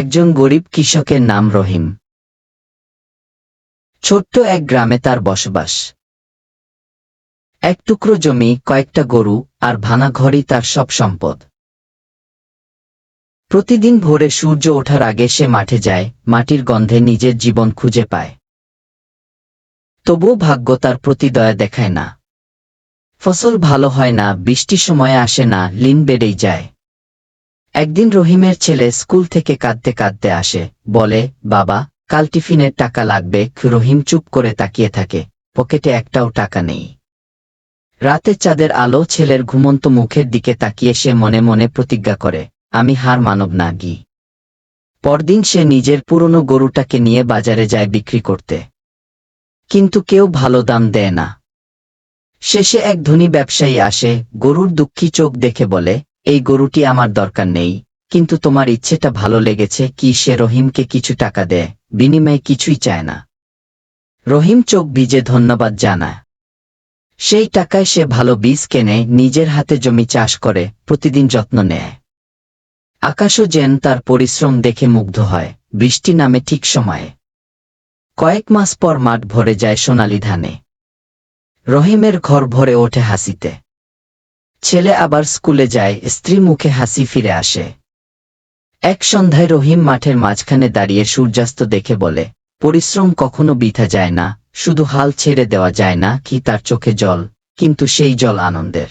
একজন গরিব কৃষকের নাম রহিম। ছোট্ট এক গ্রামে তার বসবাস। এক টুকরো জমি, কয়েকটা গরু আর ভাঙা ঘরই তার সব সম্পদ। প্রতিদিন ভোরে সূর্য ওঠার আগে সে মাঠে যায়, মাটির গন্ধে নিজের জীবন খুঁজে পায়। তবুও ভাগ্য তার প্রতি দয়া দেখায় না। ফসল ভালো হয় না, বৃষ্টির সময়ে আসে না, লিন বেড়েই যায়। একদিন রহিমের ছেলে স্কুল থেকে কাঁদতে কাঁদতে আসে, বলে, বাবা, কাল টিফিনের টাকা লাগবে, রহিম চুপ করে তাকিয়ে থাকে, পকেটে একটাও টাকা নেই রাতে চাঁদের আলো ছেলের ঘুমন্ত মুখের দিকে তাকিয়ে সে মনে মনে প্রতিজ্ঞা করে, আমি হার মানব না, গি পরদিন সে নিজের পুরনো গরুটাকে নিয়ে বাজারে যায় বিক্রি করতে। কিন্তু কেউ ভালো দাম দেয় না। শেষে এক ধনী ব্যবসায়ী আসে, গরুর দুঃখী চোখ দেখে বলে এই গরুটি আমার দরকার নেই, কিন্তু তোমার ইচ্ছেটা ভালো লেগেছে কি সে রহিমকে কিছু টাকা দেয়, বিনিময়ে কিছুই চায় না। রহিম চোখ ভিজে ধন্যবাদ জানায়। সেই টাকায় সে ভালো বীজ কেনে, নিজের হাতে জমি চাষ করে, প্রতিদিন যত্ন নেয়। আকাশও যেন তার পরিশ্রম দেখে মুগ্ধ হয়, বৃষ্টি নামে ঠিক সময়ে। কয়েক মাস পর মাঠ ভরে যায় সোনালি ধানে। রহিমের ঘর ভরে ওঠে হাসিতে। ছেলে আবার স্কুলে যায়, স্ত্রী মুখে হাসি ফিরে আসে। এক সন্ধ্যায় রহিম মাঠের মাঝখানে দাঁড়িয়ে সূর্যাস্ত দেখে বলে, পরিশ্রম কখনো বিথা যায় না, শুধু হাল ছেড়ে দেওয়া যায় না কি তার চোখে জল, কিন্তু সেই জল আনন্দের।